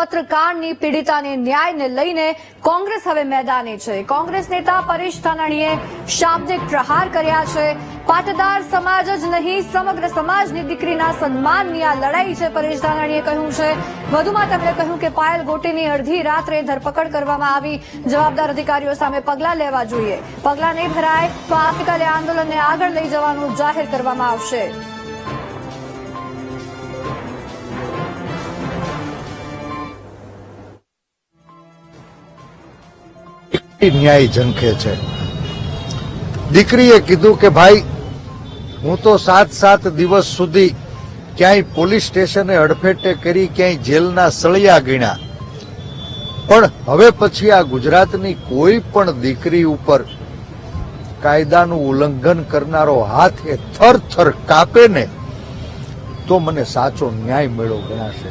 પત્રકારની પીડિતાને ન્યાયને લઈને કોંગ્રેસ હવે મેદાને છે. કોંગ્રેસ નેતા પરેશ ધાનાણીએ શાબ્દિક પ્રહાર કર્યા છે. પાટીદાર સમાજ જ નહીં, સમગ્ર સમાજની દીકરીના સન્માનની આ લડાઈ છે, પરેશ ધાનાણીએ કહ્યું છે. વધુમાં તેમણે કહ્યું કે પાયલ ગોટીની અડધી રાત્રે ધરપકડ કરવામાં આવી. જવાબદાર અધિકારીઓ સામે પગલાં લેવા જોઈએ. પગલાં નહીં ભરાય તો આવતીકાલે આંદોલનને આગળ લઈ જવાનું જાહેર કરવામાં આવશે. ન્યાય ઝંખે છે. દીકરીએ કીધું કે, ભાઈ, હું તો સાત સાત દિવસ સુધી ક્યાંય પોલીસ સ્ટેશને અડફેટે કરી ક્યાંય જેલના સળિયા ગીણા પણ હવે પછી આ ગુજરાતની કોઈ પણ દીકરી ઉપર કાયદાનું ઉલ્લંઘન કરનારો હાથ એ થર થર કાપે ને, તો મને સાચો ન્યાય મેળો ગણાશે.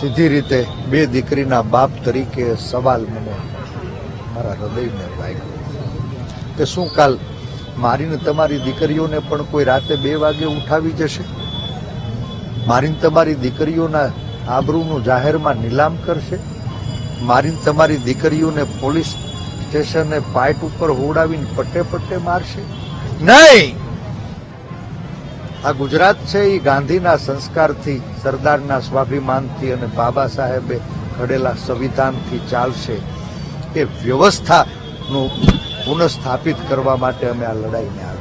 સીધી રીતે બે દીકરીના બાપ તરીકે સવાલ મને મારા હૃદયને વાગ્યો. કે શું કાલ મારીને તમારી દીકરીઓને પણ કોઈ રાતે બે વાગે ઉઠાવી જશે? મારીને તમારી દીકરીઓના આબરૂનું જાહેરમાં નીલામ કરશે? મારીને તમારી દીકરીઓને પોલીસ સ્ટેશને પાઇટ ઉપર હોડાવીને પટ્ટે પટ્ટે મારશે? નહીં! આ ગુજરાત છે એ ગાંધીના સંસ્કારથી, સરદારના સ્વાભિમાનથી અને બાબા સાહેબે ઘડેલા સંવિધાનથી ચાલશે એ વ્યવસ્થાનું પુનઃસ્થાપિત કરવા માટે અમે આ લડાઈને